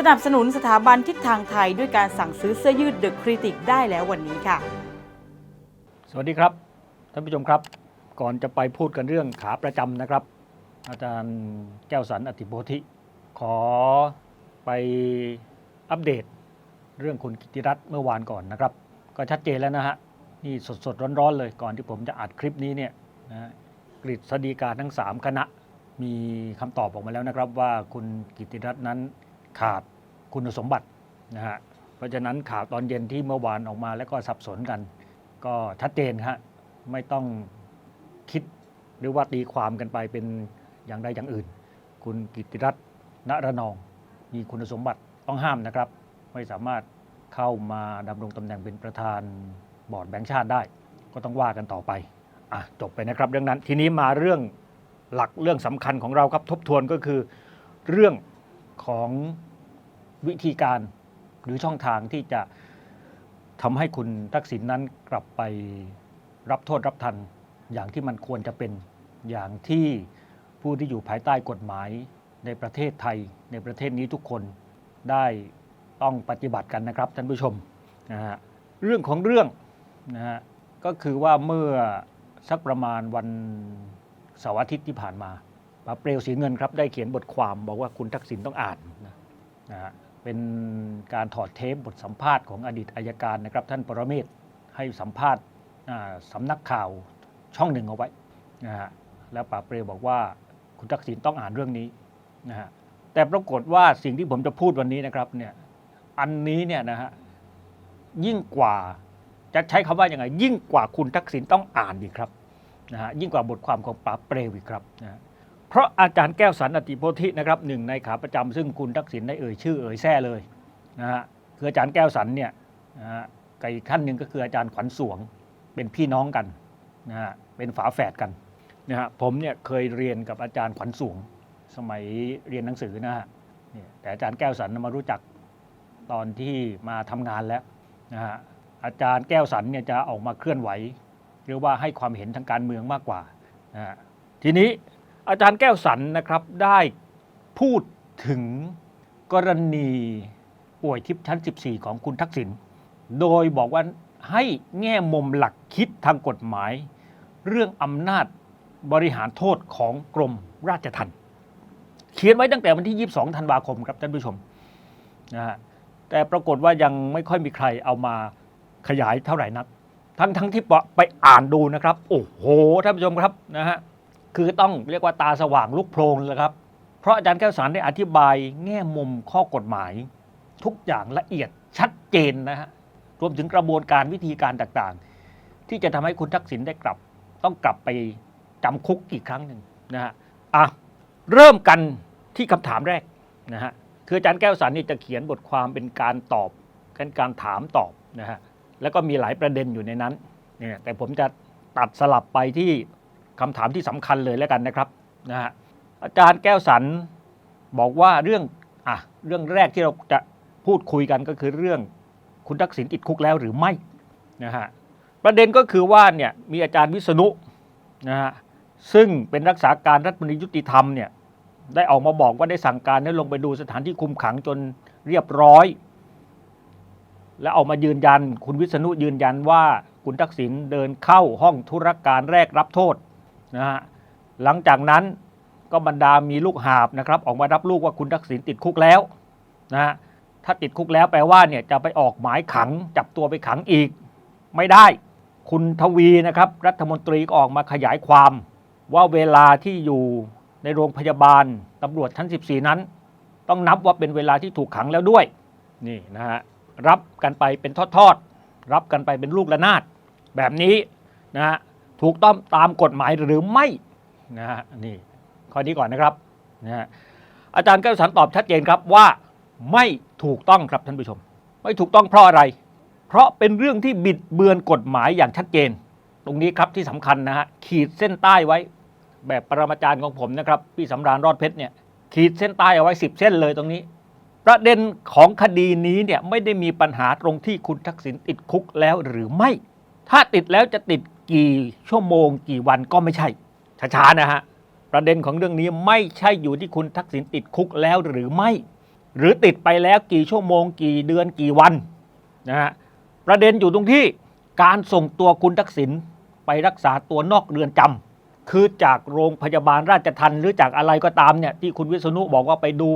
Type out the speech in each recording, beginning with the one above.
สนับสนุนสถาบันทิศทางไทยด้วยการสั่งซื้อเสื้อยืด The Critic ได้แล้ววันนี้ค่ะ สวัสดีครับ ท่านผู้ชมครับ ก่อนจะไปพูดกันเรื่องขาประจำนะครับ อาจารย์แก้วสันอติโพธิขอไปอัปเดตเรื่องคุณกิติรัตน์เมื่อวานก่อนนะครับ ก็ชัดเจนแล้วนะฮะนี่สดๆ ร้อนๆ เลยก่อนที่ผมจะอัดคลิปนี้เนี่ยนะฮะกฤษฎีกาทั้ง 3 คณะมีคำตอบออกมาแล้วนะครับว่าคุณกิติรัตน์นั้น ขาดคุณสมบัตินะฮะเพราะฉะนั้นข่าวตอนเย็นที่เมื่อวานออกมาแล้วก็สับสนกัน ก็ชัดเจนฮะไม่ต้องคิดหรือว่าตีความกันไปเป็นอย่างใดอย่างอื่น คุณกิติรัตน์ณรนอง มีคุณสมบัติต้องห้ามนะครับ ไม่สามารถเข้ามาดำรงตำแหน่งเป็นประธานบอร์ดแบงค์ชาติได้ ก็ต้องว่ากันต่อไปอะจบไปนะครับเรื่องนั้นทีนี้มาเรื่องหลักเรื่องสำคัญของเราครับทบทวนก็คือเรื่องของ วิธีการหรือช่องทางที่จะทำให้คุณทักษิณนั้นกลับไปรับโทษรับทัน อย่างที่มันควรจะเป็นอย่างที่ผู้ที่อยู่ภายใต้กฎหมายในประเทศไทย ในประเทศนี้ทุกคนได้ต้องปฏิบัติกันนะครับท่านผู้ชมนะฮะเรื่องของเรื่องนะฮะก็คือว่าเมื่อสักประมาณวันเสาร์อาทิตย์ที่ผ่านมาปาเปลวสีเงินครับได้เขียนบทความบอกว่าคุณทักษิณต้องอ่านนะฮะ เป็นการถอดเทปบทสัมภาษณ์ของอดีตอายการนะครับ ท่านปรเมศให้สัมภาษณ์สำนักข่าวช่องหนึ่งเอาไว้นะฮะแล้วป่าเปรบอกว่าคุณทักษิณต้องอ่านเรื่องนี้นะฮะแต่ปรากฏว่าสิ่งที่ผมจะพูดวันนี้นะครับเนี่ยอันนี้เนี่ยนะฮะยิ่งกว่าจะใช้คำว่าอยังไง ยิ่งกว่าคุณทักษิณต้องอ่านอีกครับนะฮะยิ่งกว่าบทความของป่าเปรวอีกครับนะ เพราะอาจารย์แก้วสันอติโพธินะครับหนึ่งในขาประจำซึ่งคุณทักษิณได้เอ่ยชื่อเอ่ยแท้เลยนะฮะคืออาจารย์แก้วสันเนี่ยนะฮะกับอีกท่านหนึ่งก็คืออาจารย์ขวัญสวงเป็นพี่น้องกันนะฮะเป็นฝาแฝดกันนะฮะผมเนี่ยเคยเรียนกับอาจารย์ขวัญสวงสมัยเรียนหนังสือนะฮะเนี่ยแต่อาจารย์แก้วสันมารู้จักตอนที่มาทำงานแล้วนะฮะอาจารย์แก้วสันเนี่ยจะออกมาเคลื่อนไหวหรือว่าให้ความเห็นทางการเมืองมากกว่านะฮะทีนี้ อาจารย์แก้วสันนะครับได้พูดถึงกรณีป่วยทิพย์ชั้น 14 ของคุณทักษิณ โดยบอกว่าให้แง่มุมหลักคิดทางกฎหมาย เรื่องอำนาจบริหารโทษของกรมราชทัณฑ์เขียนไว้ตั้งแต่วันที่ 22 ธันวาคมครับท่านผู้ชมนะฮะแต่ปรากฏว่ายังไม่ค่อยมีใครเอามาขยายเท่าไหร่นัก ทั้งทั้งที่ไปอ่านดูนะครับ โอ้โหท่านผู้ชมครับนะฮะ คือต้องเรียกว่าตาสว่างลุกโพลงเลยครับ เพราะอาจารย์แก้วสารได้อธิบายแง่มุมข้อกฎหมาย ทุกอย่างละเอียดชัดเจนนะฮะรวมถึงกระบวนการวิธีการต่างๆ ที่จะทำให้คุณทักษิณได้กลับ ต้องกลับไปจำคุกอีกครั้งหนึ่งนะฮะอะเริ่มกันที่คำถามแรกนะฮะคืออาจารย์แก้วสันนี่จะเขียนบทความเป็นการตอบเป็นการถามตอบนะฮะแล้วก็มีหลายประเด็นอยู่ในนั้นเนี่ยแต่ผมจะตัดสลับไปที่ คำถามที่สำคัญเลยแล้วกันนะครับนะฮะอาจารย์แก้วสันบอกว่าเรื่องอะเรื่องแรกที่เราจะพูดคุยกันก็คือเรื่องคุณทักษิณติดคุกแล้วหรือไม่นะฮะประเด็นก็คือว่าเนี่ยมีอาจารย์วิษณุนะฮะซึ่งเป็นรักษาการรัฐมนตรียุติธรรมเนี่ยได้ออกมาบอกว่าได้สั่งการให้ลงไปดูสถานที่คุมขังจนเรียบร้อย และออกมายืนยัน คุณวิษณุยืนยันว่าคุณทักษิณเดินเข้าห้องธุรการแรกรับโทษ นะฮะหลังจากนั้นก็บรรดามีลูกหาบนะครับ ออกมารับลูกว่าคุณทักษิณติดคุกแล้วนะฮะถ้าติดคุกแล้วแปลว่าเนี่ยจะไปออกหมายขังจับตัวไปขังอีก ไม่ได้ คุณทวีนะครับ รัฐมนตรีก็ออกมาขยายความ ว่าเวลาที่อยู่ในโรงพยาบาลตำรวจชั้น 14 นั้น ต้องนับว่าเป็นเวลาที่ถูกขังแล้วด้วยนี่นะฮะรับกันไปเป็นทอดๆรับกันไปเป็นลูกระนาดแบบนี้นะฮะ ถูกต้องตามกฎหมายหรือไม่นะฮะนี่ข้อนี้ก่อนนะครับนะฮะอาจารย์ก็สันตอบชัดเจนครับว่าไม่ถูกต้องครับท่านผู้ชม ไม่ถูกต้องเพราะอะไร เพราะเป็นเรื่องที่บิดเบือนกฎหมายอย่างชัดเจน ตรงนี้ครับที่สำคัญนะฮะขีดเส้นใต้ไว้ แบบปรมาจารย์ของผมนะครับพี่สำราญรอดเพชรเนี่ยขีดเส้นใต้เอาไว้ 10 เส้นเลยตรงนี้ ประเด็นของคดีนี้เนี่ยไม่ได้มีปัญหาตรงที่คุณทักษิณติดคุกแล้วหรือไม่ ถ้าติดแล้วจะติดกี่ชั่วโมงกี่วันก็ไม่ใช่ช้าๆนะฮะประเด็นของเรื่องนี้ไม่ใช่อยู่ที่คุณทักษิณติดคุกแล้วหรือไม่ หรือติดไปแล้วกี่ชั่วโมง กี่เดือนกี่วันนะฮะประเด็นอยู่ตรงที่การส่งตัวคุณทักษิณไปรักษาตัวนอกเรือนจำคือจากโรงพยาบาลราชทันหรือจากอะไรก็ตามเนี่ยที่คุณวิษณุบอกว่าไปดู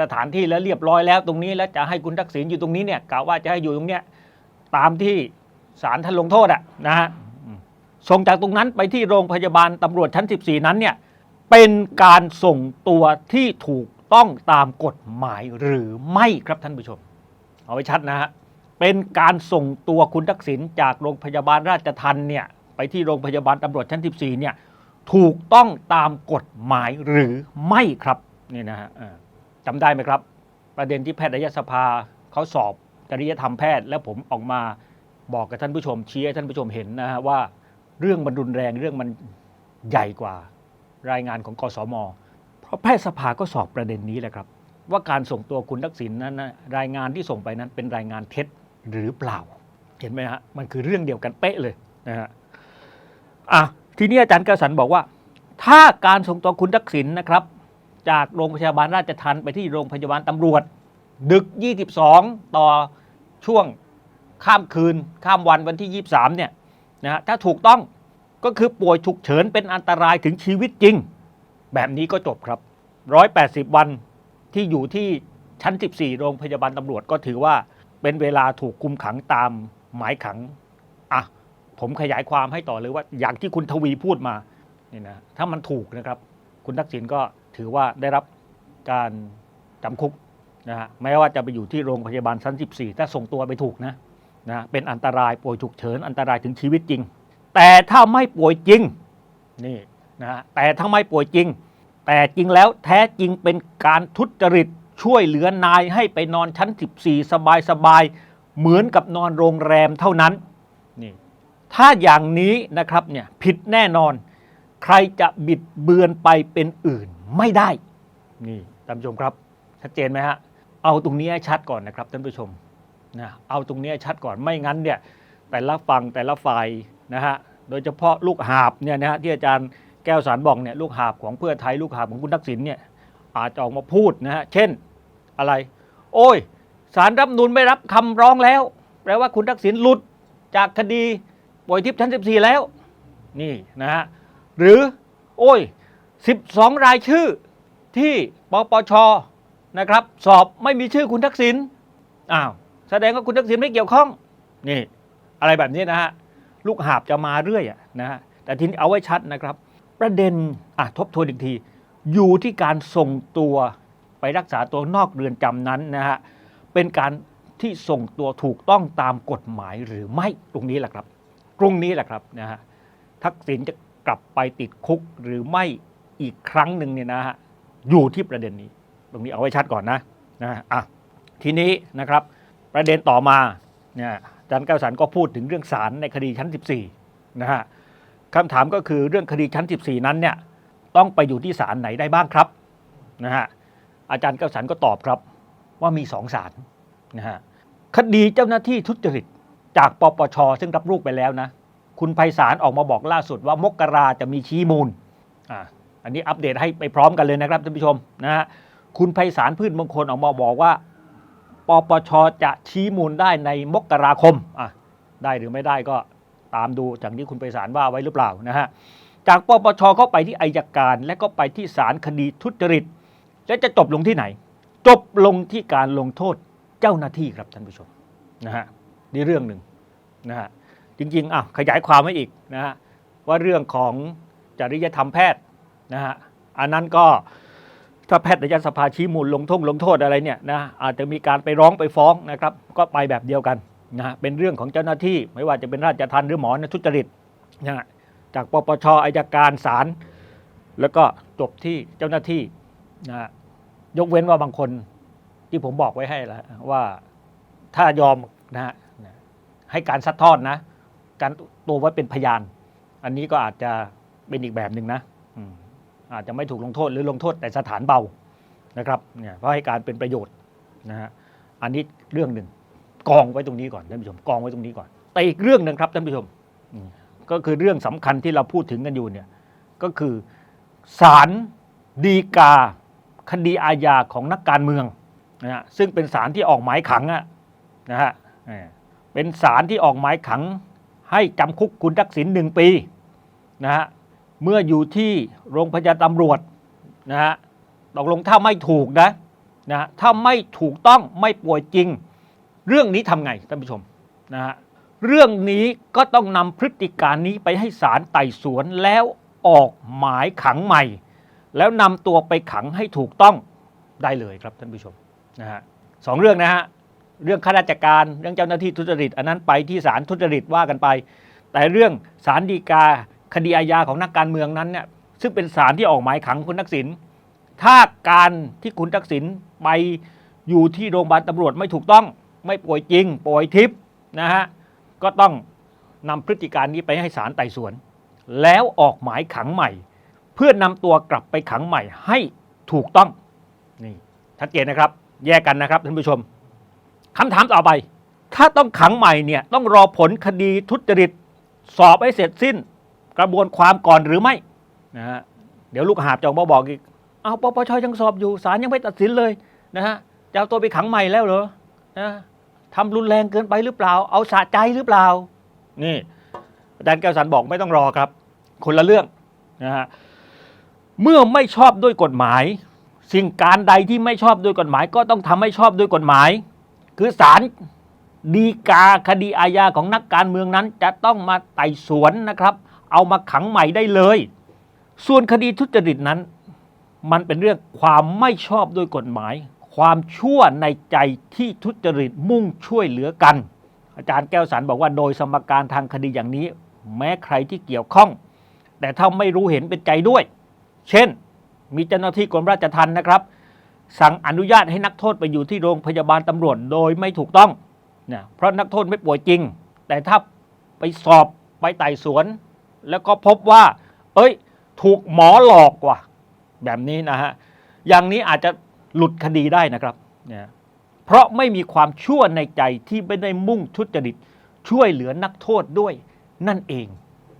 สถานที่แล้วเรียบร้อยแล้วตรงนี้แล้วจะให้คุณทักษิณอยู่ตรงนี้เนี่ยกะว่าจะให้อยู่ตรงเนี้ยตามที่ ศาลท่านลงโทษอะนะฮะส่งจากตรงนั้นไปที่โรงพยาบาลตำรวจชั้น 14 นั้นเนี่ยเป็นการส่งตัวที่ถูกต้องตามกฎหมายหรือไม่ครับท่านผู้ชม เอาไว้ชัดนะฮะเป็นการส่งตัวคุณทักษิณจากโรงพยาบาลราชทันเนี่ยไปที่โรงพยาบาลตำรวจชั้น 14 เนี่ยถูกต้องตามกฎหมายหรือไม่ครับนี่นะฮะจำได้ไหมครับ ประเด็นที่แพทยสภาเขาสอบจริยธรรมแพทย์ แล้วผมออกมา บอกกับท่านผู้ชมชี้ให้ท่านผู้ชมเห็นนะฮะว่าเรื่องมันรุนแรงเรื่องมันใหญ่กว่ารายงานของกสม เพราะแพทยสภาก็สอบประเด็นนี้แหละครับ ว่าการส่งตัวคุณทักษิณนั้นนะรายงานที่ส่งไปนั้นเป็นรายงานเท็จหรือเปล่า เห็นไหมฮะมันคือเรื่องเดียวกันเป๊ะเลยนะฮะอะทีนี้อาจารย์กระสันบอกว่า ถ้าการส่งตัวคุณทักษิณนะครับ จากโรงพยาบาลราชทันไปที่โรงพยาบาลตำรวจ ดึก 22 ต่อช่วง ข้ามคืนข้ามวันวันที่ 23เนี่ยนะฮะถ้าถูกต้องก็คือป่วยฉุกเฉินเป็นอันตรายถึงชีวิตจริง แบบนี้ก็จบครับ 180 วันที่อยู่ที่ชั้น 14 โรงพยาบาลตำรวจก็ถือว่าเป็นเวลาถูกคุมขังตามหมายขังอะผมขยายความให้ต่อเลยว่าอย่างที่คุณทวีพูดมานี่นะถ้ามันถูกนะครับ คุณทักษิณก็ถือว่าได้รับการจำคุกนะฮะแม้ว่าจะไปอยู่ที่โรงพยาบาลชั้น 14 ถ้าส่งตัวไปถูกนะ นะเป็นอันตรายป่วยฉุกเฉินอันตรายถึงชีวิตจริง แต่ถ้าไม่ป่วยจริงนี่นะแต่ถ้าไม่ป่วยจริง แต่จริงแล้วแท้จริงเป็นการทุจริตช่วยเหลือนายให้ไปนอนชั้น 14 สบายสบายๆเหมือนกับนอนโรงแรมเท่านั้นนี่ถ้าอย่างนี้นะครับเนี่ยผิดแน่นอน ใครจะบิดเบือนไปเป็นอื่นไม่ได้นี่ท่านผู้ชมครับชัดเจนไหมฮะเอาตรงนี้ให้ชัดก่อนนะครับท่านผู้ชม นะเอาตรงนี้ชัดก่อนไม่งั้นเนี่ยแต่ละฝั่งแต่ละฝ่ายนะฮะโดยเฉพาะลูกหาบเนี่ยนะฮะที่อาจารย์แก้วสารบอกเนี่ยลูกหาบของเพื่อไทยลูกหาบของคุณทักษิณเนี่ยอาจจะออกมาพูดนะฮะเช่นอะไร โอ้ยสารรับนูนไม่รับคำร้องแล้ว แปลว่าคุณทักษิณหลุดจากคดีป่วยทิพย์ชั้น 14 แล้ว นี่นะฮะหรือโอ้ย 12 รายชื่อที่ปปชนะครับ สอบไม่มีชื่อคุณทักษิณอ้าว แสดงว่าคุณทักษิณไม่เกี่ยวข้องนี่อะไรแบบนี้นะฮะลูกหาบจะมาเรื่อยนะฮะแต่ทีนี้เอาไว้ชัดนะครับ ประเด็นอะทบทวนอีกที อยู่ที่การส่งตัวไปรักษาตัวนอกเรือนจำนั้นนะฮะเป็นการที่ส่งตัวถูกต้องตามกฎหมายหรือไม่ตรงนี้แหละครับตรงนี้แหละครับนะฮะทักษิณจะกลับไปติดคุกหรือไม่อีกครั้งหนึ่งเนี่ยนะฮะอยู่ที่ประเด็นนี้ ตรงนี้เอาไว้ชัดก่อนนะนะอะทีนี้นะครับ ประเด็นต่อมาเนี่ยอาจารย์แก้วสันก็พูดถึงเรื่องศาลในคดีชั้น 14นะฮะคำถามก็คือเรื่องคดีชั้น 14 นั้นเนี่ยต้องไปอยู่ที่ศาลไหนได้บ้างครับนะฮะอาจารย์แก้วสันก็ตอบครับว่ามีสองศาลนะฮะคดีเจ้าหน้าที่ทุจริตจากปปช ซึ่งรับลูกไปแล้วนะ คุณไพศาลออกมาบอกล่าสุดว่ามกราจะมีชี้มูลอ่าอันนี้อัปเดตให้ไปพร้อมกันเลยนะครับท่านผู้ชมนะฮะคุณไพศาลพืชมงคลออกมาบอกว่า ปปชจะชี้มูลได้ในมกราคมอะได้หรือไม่ได้ก็ตามดูจากที่คุณไพศาลว่าไว้หรือเปล่านะฮะจากปปชก็ไปที่อายการ และก็ไปที่ศาลคดีทุจริต และจะจบลงที่ไหน จบลงที่การลงโทษเจ้าหน้าที่ครับท่านผู้ชมนะฮะนี่เรื่องหนึ่งนะฮะจริงๆอะขยายความไว้อีกนะฮะว่าเรื่องของจริยธรรมแพทย์นะฮะอันนั้นก็ ถ้าแพทยสภาชี้มูลลงทษลงโทษอะไรเนี่ยนะอาจจะมีการไปร้องไปฟ้องนะครับ ก็ไปแบบเดียวกันนะฮะเป็นเรื่องของเจ้าหน้าที่ ไม่ว่าจะเป็นราชทัณฑ์หรือหมอนะทุจริตนะฮะจากปปชอายการศาลแล้วก็จบที่เจ้าหน้าที่นะฮะยกเว้นว่าบางคนที่ผมบอกไว้ให้แล้วว่าถ้ายอมนะฮะให้การซัดทอดนะ การตัวไว้เป็นพยาน อันนี้ก็อาจจะเป็นอีกแบบหนึ่งนะ อาจจะไม่ถูกลงโทษหรือลงโทษแต่สถานเบานะครับเนี่ยเพราะให้การเป็นประโยชน์นะฮะอันนี้เรื่องหนึ่งกองไว้ตรงนี้ก่อนท่านผู้ชมกองไว้ตรงนี้ก่อน แต่อีกเรื่องหนึ่งครับท่านผู้ชมก็คือเรื่องสำคัญที่เราพูดถึงกันอยู่เนี่ยก็คือศาลดีกาคดีอาญาของนักการเมืองนะฮะซึ่งเป็นสารที่ออกหมายขังอะนะฮะเออเป็นสารที่ออกหมายขังให้จำคุกคุณทักษิณหนึ่งปีนะฮะ เมื่ออยู่ที่โรงพยาบาลตำรวจนะฮะตกลงถ้าไม่ถูกนะนะฮะถ้าไม่ถูกต้องไม่ป่วยจริง เรื่องนี้ทำไงท่านผู้ชมนะฮะเรื่องนี้ก็ต้องนำพฤติการนี้ไปให้ศาลไต่สวนแล้วออกหมายขังใหม่ แล้วนำตัวไปขังให้ถูกต้องได้เลยครับท่านผู้ชมนะฮะสองเรื่องนะฮะเรื่องข้าราชการเรื่องเจ้าหน้าที่ทุจริต อันนั้นไปที่ศาลทุจริตว่ากันไป แต่เรื่องศาลฎีกา คดีอาญาของนักการเมืองนั้นเนี่ยซึ่งเป็นศาลที่ออกหมายขังคุณทักษิณถ้าการที่คุณทักษิณไปอยู่ที่โรงพยาบาลตำรวจไม่ถูกต้อง ไม่ป่วยจริง ป่วยทิพย์นะฮะก็ต้องนำพฤติการนี้ไปให้ศาลไต่สวน แล้วออกหมายขังใหม่ เพื่อนำตัวกลับไปขังใหม่ให้ถูกต้องนี่ชัดเจนนะครับ แยกกันนะครับท่านผู้ชมคำถามต่อไป ถ้าต้องขังใหม่เนี่ยต้องรอผลคดีทุจริต สอบให้เสร็จสิ้น กระบวนความก่อนหรือไม่นะฮะเดี๋ยวลูกหาบจะมาบอกอีกเอาปปชยังสอบอยู่ศาลยังไม่ตัดสินเลยนะฮะจะเอาตัวไปขังใหม่แล้วเหรอนะทำรุนแรงเกินไปหรือเปล่า เอาสะใจหรือเปล่า นี่อาจารย์แก้วสันบอกไม่ต้องรอครับ คนละเรื่องนะฮะเมื่อไม่ชอบด้วยกฎหมาย สิ่งการใดที่ไม่ชอบด้วยกฎหมาย ก็ต้องทำให้ชอบด้วยกฎหมาย คือศาลดีกาคดีอาญาของนักการเมืองนั้น จะต้องมาไต่สวนนะครับ เอามาขังใหม่ได้เลย ส่วนคดีทุจริตนั้น มันเป็นเรื่องความไม่ชอบด้วยกฎหมาย ความชั่วในใจที่ทุจริตมุ่งช่วยเหลือกัน อาจารย์แก้วสันบอกว่าโดยสมการทางคดีอย่างนี้ แม้ใครที่เกี่ยวข้อง แต่ถ้าไม่รู้เห็นเป็นใจด้วย เช่น มีเจ้าหน้าที่กรมราชทัณฑ์นะครับ สั่งอนุญาตให้นักโทษไปอยู่ที่โรงพยาบาลตำรวจโดยไม่ถูกต้องนะเพราะนักโทษไม่ป่วยจริง แต่ถ้าไปสอบไปไต่สวน แล้วก็พบว่า เอ้ย ถูกหมอหลอกว่ะ แบบนี้นะฮะ อย่างนี้อาจจะหลุดคดีได้นะครับเนี่ยเพราะไม่มีความชั่วในใจที่ไม่ได้มุ่งทุจริต ช่วยเหลือนักโทษด้วยนั่นเอง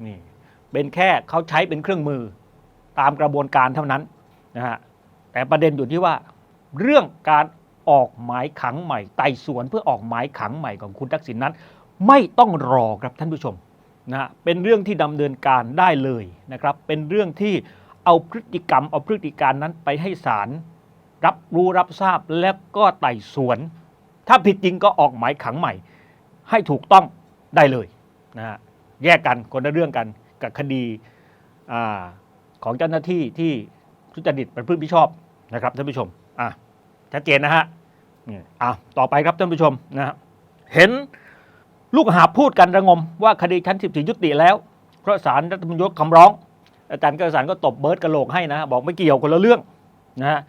นี่เป็นแค่เขาใช้เป็นเครื่องมือตามกระบวนการเท่านั้นนะฮะแต่ประเด็นอยู่ที่ว่า เรื่องการออกหมายขังใหม่ไต่สวนเพื่อออกหมายขังใหม่ของคุณทักษิณนั้น ไม่ต้องรอครับท่านผู้ชม นะฮะเป็นเรื่องที่ดำเนินการได้เลยนะครับ เป็นเรื่องที่เอาพฤติกรรมเอาพฤติการนั้นไปให้ศาลรับรู้รับทราบแล้วก็ไต่สวน ถ้าผิดจริงก็ออกหมายขังใหม่ ให้ถูกต้องได้เลยนะฮะแยกกันคนละเรื่องกันกับคดีอของเจ้าหน้าที่ที่ทุจริตประพฤติมิชอบนะครับท่านผู้ชมอะชัดเจนนะฮะนี่อะต่อไปครับท่านผู้ชมนะฮะเห็น ลูกหาพูดกันระงมว่าคดีชั้น 14 ยุติแล้ว เพราะศาลรัฐมนูญยกคำร้อง อาจารย์เกษรก็ตบเบิร์ดกระโหลกให้นะ บอกไม่เกี่ยวคนละเรื่องนะฮะ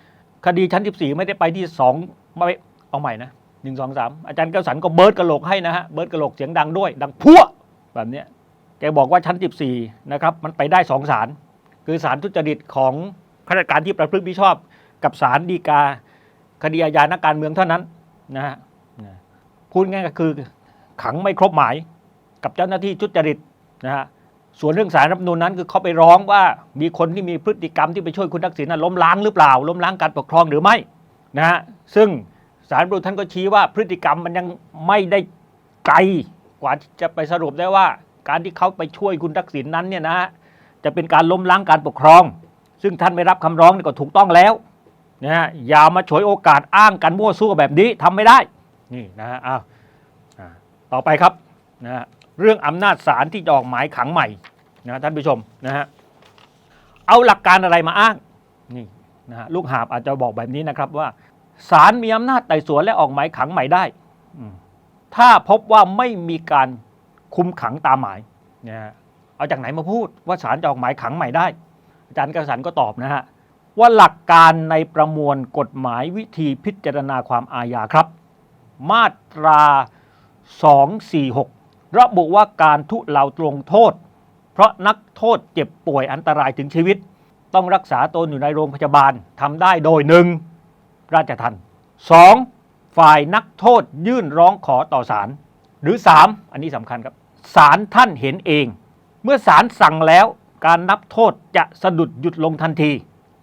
คดีชั้น 14 ไม่ได้ไปที่2ไม่เอาใหม่นะหนึ่งสองสามอาจารย์เกษรก็เบิร์ดกระโหลกให้นะฮะเบิร์ดกระโหลกเสียงดังด้วย ดังพัวแบบเนี้ยแกบอกว่าชั้น 14 นะครับ มันไปได้สองศาลคือศาลทุจริตของข้าราชการที่ประพฤติมิชอบ กับศาลฎีกา คดีอาญานักการเมืองเท่านั้นนะฮะพูดง่ายก็คือ ขังไม่ครบหมายกับเจ้าหน้าที่ทุจริตนะฮะส่วนเรื่องสารรัฐมนูญนั้นคือเขาไปร้องว่ามีคนที่มีพฤติกรรมที่ไปช่วยคุณทักษิณนะล้มล้างหรือเปล่า ล้มล้างการปกครองหรือไม่นะฮะซึ่งสารรัฐมนูญท่านก็ชี้ว่าพฤติกรรมมันยังไม่ได้ไกลกว่าจะไปสรุปได้ว่า การที่เขาไปช่วยคุณทักษิณนั้นเนี่ยนะฮะจะเป็นการล้มล้างการปกครอง ซึ่งท่านไม่รับคำร้องนี่ก็ถูกต้องแล้วนะฮะอย่ามาฉวยโอกาสอ้างกันมั่วซั่วแบบนี้ทำไม่ได้นี่นะฮะอ้าวอ่า ต่อไปครับนะฮะเรื่องอำนาจศาลที่จะออกหมายขังใหม่นะท่านผู้ชมนะฮะเอาหลักการอะไรมาอ้างนี่นะฮะลูกหาบอาจจะบอกแบบนี้นะครับว่าศาลมีอำนาจไต่สวนและออกหมายขังใหม่ได้ ถ้าพบว่าไม่มีการคุมขังตามหมายนะฮะเอาจากไหนมาพูดว่าศาลจะออกหมายขังใหม่ได้ อาจารย์กระสันก็ตอบนะฮะว่าหลักการในประมวลกฎหมายวิธีพิจารณาความอาญาครับ มาตรา 246 ระบุว่าการทุเลาตรงโทษ เพราะนักโทษเจ็บป่วยอันตรายถึงชีวิต ต้องรักษาตนอยู่ในโรงพยาบาลทำได้โดยหนึ่งราชทันสองฝ่ายนักโทษยื่นร้องขอต่อศาลหรือสามอันนี้สำคัญครับศาลท่านเห็นเอง เมื่อศาลสั่งแล้วการนับโทษจะสะดุดหยุดลงทันที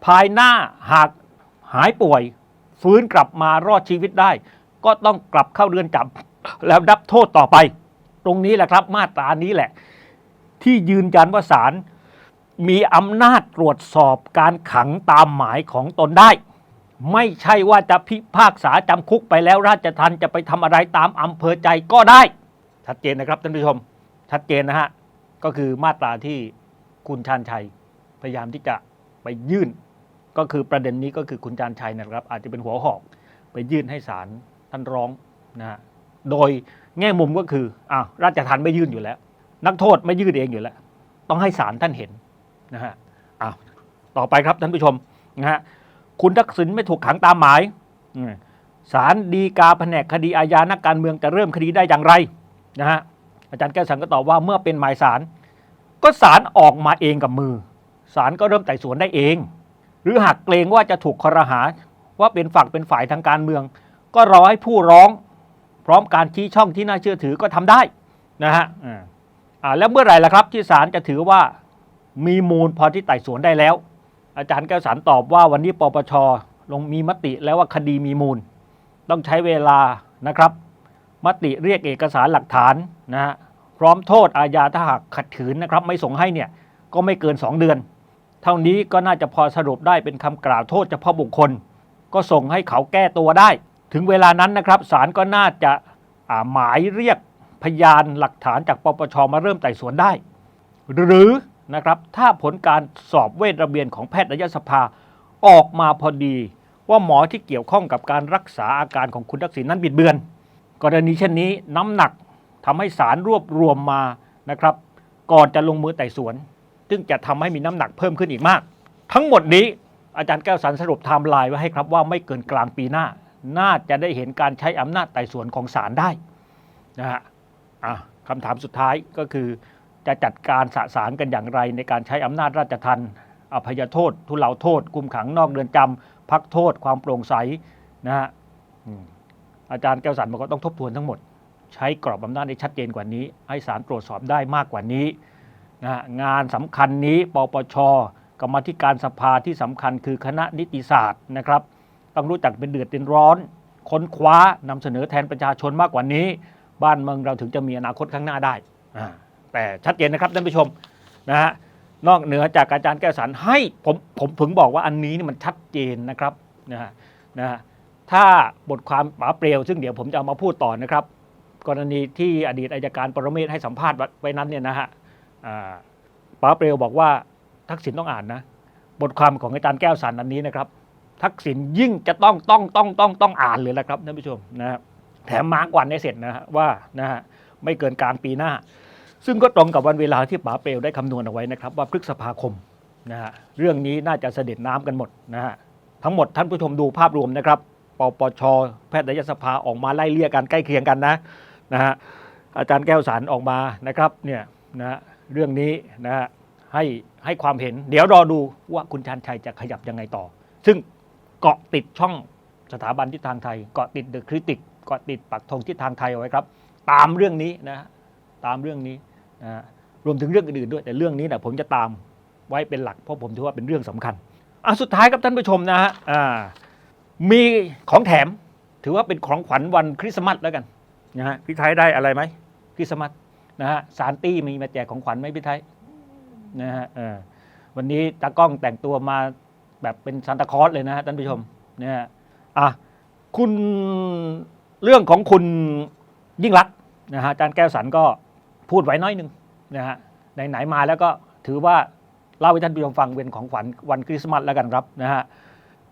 ภายหน้าหากหายป่วย ฟื้นกลับมารอดชีวิตได้ ก็ต้องกลับเข้าเรือนจำ แล้วรับโทษต่อไป ตรงนี้แหละครับ มาตรานี้แหละ ที่ยืนยันว่าศาลมีอำนาจตรวจสอบการขังตามหมายของตนได้ ไม่ใช่ว่าจะพิพากษาจำคุกไปแล้วราชทันจะไปทำอะไรตามอำเภอใจก็ได้ ชัดเจนนะครับท่านผู้ชม ชัดเจนนะฮะ ก็คือมาตราที่คุณชาญชัย พยายามที่จะไปยื่น ก็คือประเด็นนี้ก็คือคุณชาญชัยนะครับ อาจจะเป็นหัวหอก ไปยื่นให้ศาลท่านร้องนะฮะ โดยแง่มุมก็คืออ้าราชทันไม่ยื่นอยู่แล้ว นักโทษไม่ยื่นเองอยู่แล้ว ต้องให้ศาลท่านเห็นนะฮะอ้าวต่อไปครับท่านผู้ชมนะฮะคุณทักษิณไม่ถูกขังตามหมายศาลดีกาแผนกคดีอาญานักการเมืองจะเริ่มคดีได้อย่างไรนะฮะอาจารย์แก้วสันก็ตอบว่าเมื่อเป็นหมายศาลก็ศาลออกมาเองกับมือศาลก็เริ่มไต่สวนได้เอง หรือหากเกรงว่าจะถูกคอรหาว่าเป็นฝักเป็นฝ่ายทางการเมือง ก็รอให้ผู้ร้อง พร้อมการชี้ช่องที่น่าเชื่อถือก็ทำได้นะฮะอ่าอ่าแล้วเมื่อไหร่ล่ะครับที่ศาลจะถือว่ามีมูลพอที่ไต่สวนได้แล้ว อาจารย์แก้วสารตอบว่าวันนี้ปปชลงมีมติแล้วว่าคดีมีมูล ต้องใช้เวลานะครับ มติเรียกเอกสารหลักฐานนะฮะพร้อมโทษอาญาถ้าหากขัดขืนนะครับ ไม่ส่งให้เนี่ยก็ไม่เกิน 2 เดือน เท่านี้ก็น่าจะพอสรุปได้เป็นคำกล่าวโทษเฉพาะบุคคล ก็ส่งให้เขาแก้ตัวได้ ถึงเวลานั้นนะครับศาลก็น่าจะาหมายเรียกพยานหลักฐานจากปปชมาเริ่มไต่สวนได้ หรือนะครับถ้าผลการสอบเวชระเบียนของแพทยสภาออกมาพอดีว่าหมอที่เกี่ยวข้องกับการรักษาอาการของคุณทักษิณนั้นบิดเบือน กรณีเช่นนี้น้ำหนักทำให้ศาลรวบรวมมานะครับก่อนจะลงมือไต่สวน ซึ่งจะทำให้มีน้ำหนักเพิ่มขึ้นอีกมาก ทั้งหมดนี้อาจารย์แก้วสันสรุปไทม์ไลน์ไว้ให้ครับว่าไม่เกินกลางปีหน้า น่าจะได้เห็นการใช้อำนาจไต่สวนของศาลได้นะฮะอะคำถามสุดท้ายก็คือ จะจัดการสะสารกันอย่างไร ในการใช้อำนาจราชทันอภัยโทษ ทุเลาโทษ คุมขังนอกเรือนจำพักโทษ ความโปร่งใสนะฮะอาจารย์แก้วสันบอกว่าต้องทบทวนทั้งหมด ใช้กรอบอำนาจให้ชัดเจนกว่านี้ ให้ศาลตรวจสอบได้มากกว่านี้นะงานสำคัญนี้ปปชกรรมาธิการสภาที่สำคัญคือคณะนิติศาสตร์นะครับ ต้องรู้จักเป็นเดือดเป็นร้อน ค้นคว้านำเสนอแทนประชาชนมากกว่านี้ บ้านเมืองเราถึงจะมีอนาคตข้างหน้าได้แต่ชัดเจนนะครับท่านผู้ชมนะฮะนอกเหนือจากอาจารย์แก้วสันให้ผมผมถึงบอกว่าอันนี้นี่มันชัดเจนนะครับนะฮะนะฮะถ้าบทความป๋าเปลวซึ่งเดี๋ยวผมจะเอามาพูดต่อนะครับ กรณีที่อดีตอายการปรเมศให้สัมภาษณ์ไว้นั้นเนี่ยนะฮะป๋าเปลวบอกว่าทักษิณต้องอ่านนะ บทความของอาจารย์แก้วสันอันนี้นะครับ ทักษิณยิ่งจะต้องต้องต้องต้องต้องอ่านเลยละครับท่านผู้ชมนะครับแถมมาร์กวันให้เสร็จนะฮะว่านะฮะไม่เกินกลางปีหน้า ซึ่งก็ตรงกับวันเวลาที่ป๋าเปลวได้คำนวณเอาไว้นะครับ ว่าพฤษภาคมนะฮะเรื่องนี้น่าจะเสด็จน้ำกันหมดนะฮะทั้งหมดท่านผู้ชมดูภาพรวมนะครับปปช แพทยสภาออกมาไล่เลี่ยกันใกล้เคียงกันนะนะฮะอาจารย์แก้วสารออกมานะครับเนี่ยนะฮะเรื่องนี้นะฮะให้ให้ความเห็น เดี๋ยวรอดูว่าคุณชันชัยจะขยับยังไงต่อ ซึ่ง เกาะติดช่องสถาบันทิศทางไทย เกาะติดเดอะคริติกเกาะติดปักธงทิศทางไทยเอาไว้ครับ ตามเรื่องนี้นะฮะตามเรื่องนี้นะฮะรวมถึงเรื่องอื่นๆด้วย แต่เรื่องนี้นะผมจะตามไว้เป็นหลักเพราะผมถือว่าเป็นเรื่องสำคัญอะสุดท้ายครับท่านผู้ชมนะฮะอ่ามีของแถมถือว่าเป็นของขวัญวันคริสต์มาสแล้วกันนะฮะพี่ไทยได้อะไรไหมคริสต์มาสนะฮะซานตี้มีมาแจกของขวัญไหมพี่ไทยนะฮะเออวันนี้ตากล้องแต่งตัวมา แบบเป็นซานตาคอสเลยนะฮะท่านผู้ชมเนะฮะอะคุณเรื่องของคุณยิ่งรักนะฮะอาจารย์แก้วสันก็พูดไว้น้อยหนึ่งนะฮะไหนๆมาแล้วก็ถือว่าเล่าให้ท่านผู้ชมฟังเป็นของขวัญวันคริสต์มาสแล้วกันครับนะฮะ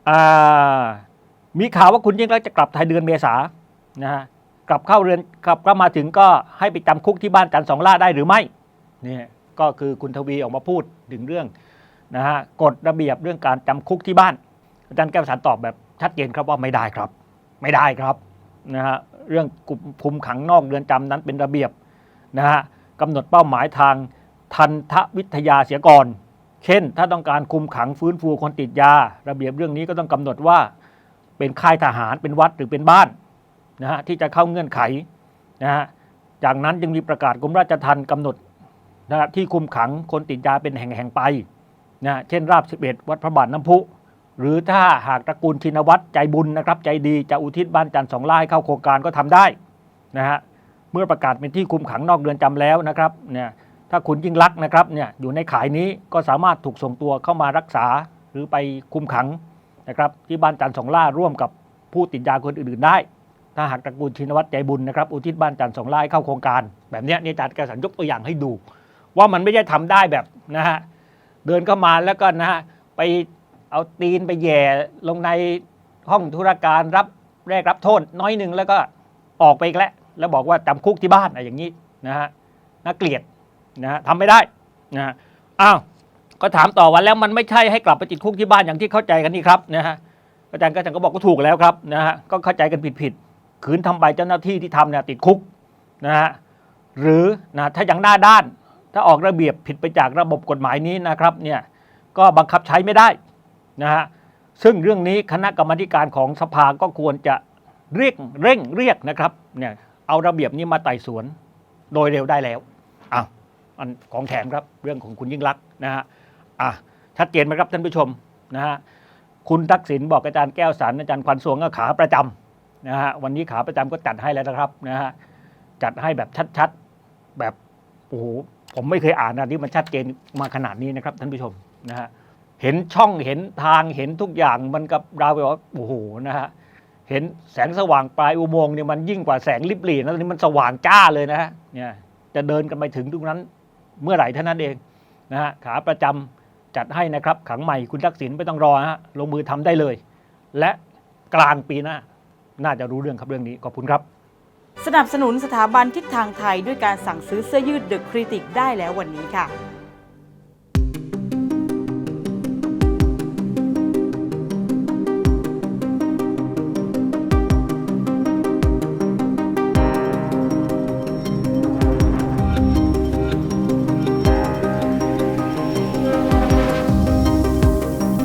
อ่ามีข่าวว่าคุณยิ่งรักจะกลับไทยเดือนเมษานะฮะกลับเข้าเรือนกลับก็มาถึงก็ให้ไปจำคุกที่บ้านจันทร์สองล่าได้หรือไม่เนี่ยก็คือคุณทวีออกมาพูดถึงเรื่อง นะฮะกฎระเบียบเรื่องการจำคุกที่บ้านอาจารย์แก้วสารตอบแบบชัดเจนครับว่าไม่ได้ครับ ไม่ได้ครับนะฮะเรื่องคุมขังนอกเรือนจำนั้นเป็นระเบียบนะฮะกำหนดเป้าหมายทางทันทวิทยาเสียก่อน เช่น ถ้าต้องการคุมขังฟื้นฟูคนติดยา ระเบียบเรื่องนี้ก็ต้องกำหนดว่าเป็นค่ายทหารเป็นวัดหรือเป็นบ้านนะฮะที่จะเข้าเงื่อนไขนะฮะจากนั้นจึงมีประกาศกรมราชทัณฑ์กำหนดนะฮะที่คุมขังคนติดยาเป็นแห่งๆไป นะเช่นราบ 11 วัดพระบาทน้ำพุ หรือถ้าหากตระกูลชินวัตรใจบุญนะครับ ใจดีจะอุทิศบ้านจันทร์สองไร่เข้าโครงการก็ทำได้นะฮะเมื่อประกาศเป็นที่คุมขังนอกเรือนจำแล้วนะครับเนี่ยถ้าคุณยิ่งรักนะครับเนี่ยอยู่ในขายนี้ก็สามารถถูกส่งตัวเข้ามารักษาหรือไปคุมขังนะครับที่บ้านจันทร์สองล่าร่วมกับผู้ติดยาคนอื่นๆได้ ถ้าหากตระกูลชินวัตรใจบุญนะครับอุทิศบ้านจันทร์สองไร่เข้าโครงการ แบบนี้นี่อาจารย์กสันยกตัวอย่างให้ดู ว่ามันไม่ใช่ทำได้แบบนะฮะ เดินเข้ามาแล้วก็นะฮะไปเอาตีนไปแย่ลงในห้องธุรการรับแรกรับโทษน้อยหนึ่งแล้วก็ออกไปอีกแล้วแล้วบอกว่าจำคุกที่บ้านอะไรอย่างนี้นะฮะน่าเกลียดนะฮะทำไม่ได้นะฮะอ้าวก็ถามต่อวันแล้วมันไม่ใช่ให้กลับไปติดคุกที่บ้านอย่างที่เข้าใจกันนี่ครับนะฮะอาจารย์กสันก็บอกก็ถูกแล้วครับนะฮะก็เข้าใจกันผิดๆขืนทำไปเจ้าหน้าที่ที่ทำเนี่ยติดคุกนะฮะหรือนะถ้าอย่างหน้าด้าน ถ้าออกระเบียบผิดไปจากระบบกฎหมายนี้นะครับเนี่ยก็บังคับใช้ไม่ได้นะฮะซึ่งเรื่องนี้คณะกรรมการของสภาก็ควรจะเรียกเร่งเรียกนะครับเนี่ยเอาระเบียบนี้มาไต่สวนโดยเร็วได้แล้วอ้าวอันของแถมครับเรื่องของคุณยิ่งรักษณ์นะฮะอะชัดเจนไหมครับท่านผู้ชมนะฮะคุณทักษิณบอกอาจารย์แก้วสันอาจารย์ควันสวงก็ขาประจำนะฮะวันนี้ขาประจำก็จัดให้แล้วนะครับนะฮะจัดให้แบบชัดๆแบบ โอ้โหผมไม่เคยอ่านนะที่มันชัดเจนมาขนาดนี้นะครับท่านผู้ชมนะฮะเห็นช่องเห็นทางเห็นทุกอย่างมันกับเราแบบว่าโอ้โหนะฮะเห็นแสงสว่างปลายอุโมงค์เนี่ยมันยิ่งกว่าแสงลิบหลีนะตอนนี้มันสว่างจ้าเลยนะฮะเนี่ยจะเดินกันไปถึงตรงนั้นเมื่อไหร่เท่านั้นเองนะฮะขาประจำจัดให้นะครับขังใหม่คุณทักษิณไม่ต้องรอฮะลงมือทำได้เลย และกลางปีหน้าน่าจะรู้เรื่องครับเรื่องนี้ขอบคุณครับ สนับสนุนสถาบันทิศทางไทยด้วยการสั่งซื้อเสื้อยืดเดอะคริติกได้แล้ววันนี้ค่ะ